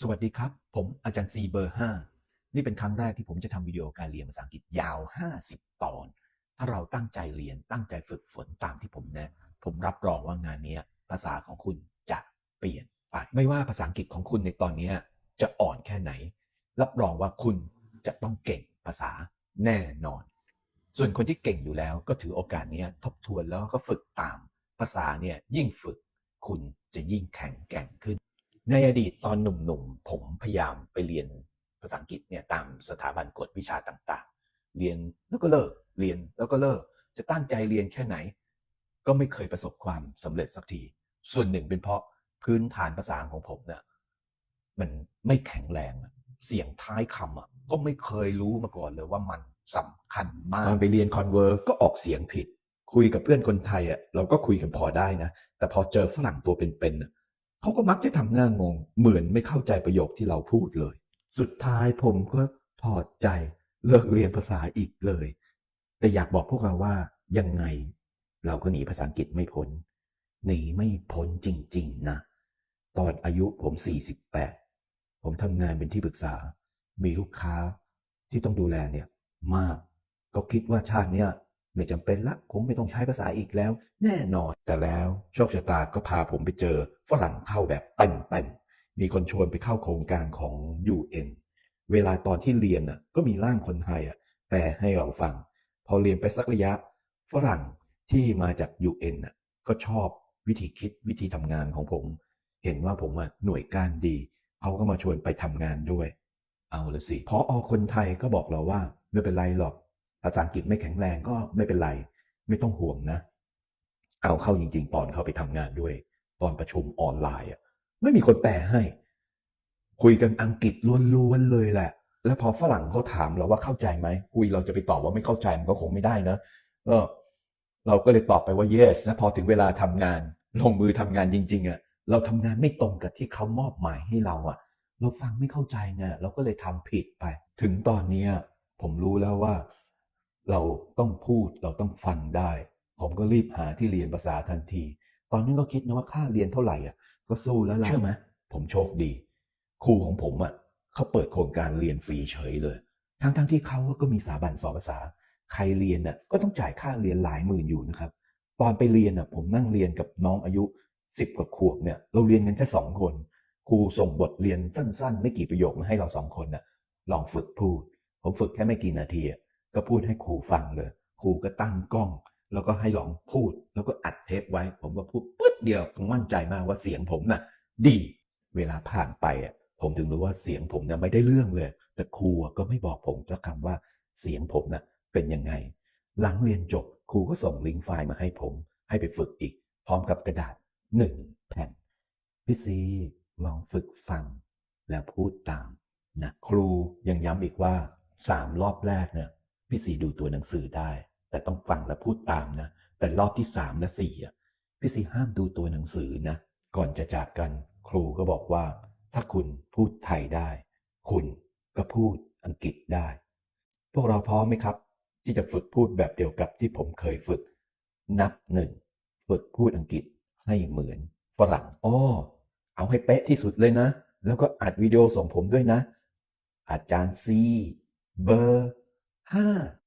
สวัสดีครับ ผมอาจารย์ซีเบอร์ 5 นี่เป็นครั้งแรกที่ผมจะทำวิดีโอการเรียนภาษาอังกฤษยาว 50 ตอน ถ้าเราตั้งใจเรียนตั้งใจฝึกฝนตามที่ผมแนะ ผมรับรองว่างานนี้ภาษาของคุณจะเปลี่ยนไป ไม่ว่าภาษาอังกฤษของคุณในตอนนี้จะอ่อนแค่ไหน รับรองว่าคุณจะต้องเก่งภาษาแน่นอน ส่วนคนที่เก่งอยู่แล้วก็ถือโอกาสนี้ทบทวนแล้วก็ฝึกตาม ภาษาเนี่ยยิ่งฝึก คุณจะยิ่งแข็งแกร่งขึ้น ในอดีตตอนหนุ่มๆ ผมพยายามไปเรียนภาษาอังกฤษเนี่ยตามสถาบันกฎวิชาต่างๆ เรียนแล้วก็เลิก เรียนแล้วก็เลิก จะตั้งใจเรียนแค่ไหน ก็ไม่เคยประสบความสำเร็จสักที ส่วนหนึ่งเป็นเพราะพื้นฐานภาษาของผมเนี่ยมันไม่แข็งแรง เสียงท้ายคำอะก็ไม่เคยรู้มาก่อนเลยว่ามันสำคัญมากตอนไปเรียนคอนเวอร์ก็ออกเสียงผิด คุยกับเพื่อนคนไทยอะเราก็คุยกันพอได้นะ แต่พอเจอฝรั่งตัวเป็นๆ เขาก็มักจะทำหน้างง เหมือนไม่เข้าใจประโยคที่เราพูดเลย สุดท้ายผมก็ถอดใจเลิกเรียนภาษาอีกเลย แต่อยากบอกพวกเราว่ายังไง เราก็หนีภาษาอังกฤษไม่พ้นหนีไม่พ้นจริง ๆ นะ ตอนอายุผม 48 ผมทำงานเป็นที่ปรึกษา มีลูกค้าที่ต้องดูแลเนี่ย มาก ก็คิดว่าชาติเนี้ย ไม่จำเป็นละผมไม่ต้องใช้ภาษาอีกแล้ว แน่นอน แต่แล้วโชคชะตาก็พาผมไปเจอฝรั่งเข้าแบบเต็มๆมีคนชวนไปเข้าโครงการของ UN เวลาตอนที่เรียนน่ะก็มีร่างคนไทยอะแปลให้เราฟัง พอเรียนไปสักระยะ ฝรั่งที่มาจาก UN น่ะก็ชอบวิธีคิดวิธีทำงานของผม เห็นว่าผมอะหน่วยก้านดีเขาก็มาชวนไปทำงานด้วย เอาละสิพออคนไทยก็บอกเราว่าไม่เป็นไรหรอก ภาษาอังกฤษไม่แข็งแรงก็ไม่เป็นไร ไม่ต้องห่วงนะ เอาเข้าจริง ๆ ตอนเข้าไปทำงานด้วย ตอนประชุมออนไลน์อะไม่มีคนแปลให้ คุยกันอังกฤษล้วนๆเลยแหละ แล้วพอฝรั่งเขาถามเราว่าเข้าใจไหมคุยเราจะไปตอบว่าไม่เข้าใจมันก็คงไม่ได้นะเออเราก็เลยตอบไปว่า yes นะพอถึงเวลาทำงาน ลงมือทำงานจริง ๆอะเราทำงานไม่ตรงกับที่เขามอบหมายให้เราอะ เราฟังไม่เข้าใจไงเราก็เลยทำผิดไป ถึงตอนเนี้ยผมรู้แล้วว่า เราต้องพูดเราต้องฟังได้ ผมก็รีบหาที่เรียนภาษาทันที ตอนนั้นก็คิดนะว่าค่าเรียนเท่าไหร่อะ ก็สู้แล้วล่ะเชื่อไหมผมโชคดี ครูของผมอะเขาเปิดโครงการเรียนฟรีเฉยเลย ทั้งๆทที่เขาก็มีสถาบันสอนภาษา ใครเรียนน่ะก็ต้องจ่ายค่าเรียนหลายหมื่นอยู่นะครับ ตอนไปเรียนน่ะ ผมนั่งเรียนกับน้องอายุสิบกว่าขวบเนี่ย เราเรียนกันแค่สองคน ครูส่งบทเรียนสั้นๆ ไม่กี่ประโยคมาให้เราสองคนน่ะ ลองฝึกพูด ผมฝึกแค่ไม่กี่นาทีอะ ก็พูดให้ครูฟังเลย ครูก็ตั้งกล้อง แล้วก็ให้หลองพูด แล้วก็อัดเทปไว้ ผมก็พูดปึ๊ดเดียวผมมั่นใจมากว่าเสียงผมน่ะ ดี เวลาผ่านไปอะ ผมถึงรู้ว่าเสียงผมเนี่ยไม่ได้เรื่องเลย แต่ครูก็ไม่บอกผมสักคำว่าเสียงผมน่ะ เป็นยังไง หลังเรียนจบครูก็ส่งลิงก์ไฟล์มาให้ผม ให้ไปฝึกอีก พร้อมกับกระดาษหนึ่งแผ่นพี่ซีลองฝึกฟังแล้วพูดตามนะครูยังย้ำอีกว่าสามรอบแรกเนี่ย พี่สีดูตัวหนังสือได้ แต่ต้องฟังและพูดตามนะ แต่รอบที่สามและสี่พี่สีห้ามดูตัวหนังสือนะ ก่อนจะจากกัน ครูก็บอกว่า ถ้าคุณพูดไทยได้ คุณก็พูดอังกฤษได้ พวกเราพร้อมไหมครับ ที่จะฝึกพูดแบบเดียวกับที่ผมเคยฝึก นับหนึ่งฝึกพูดอังกฤษให้เหมือนฝรั่งอ้อเอาให้เป๊ะที่สุดเลยนะ แล้วก็อัดวิดีโอส่งผมด้วยนะ อาจารย์ซี เบอร์ ห้า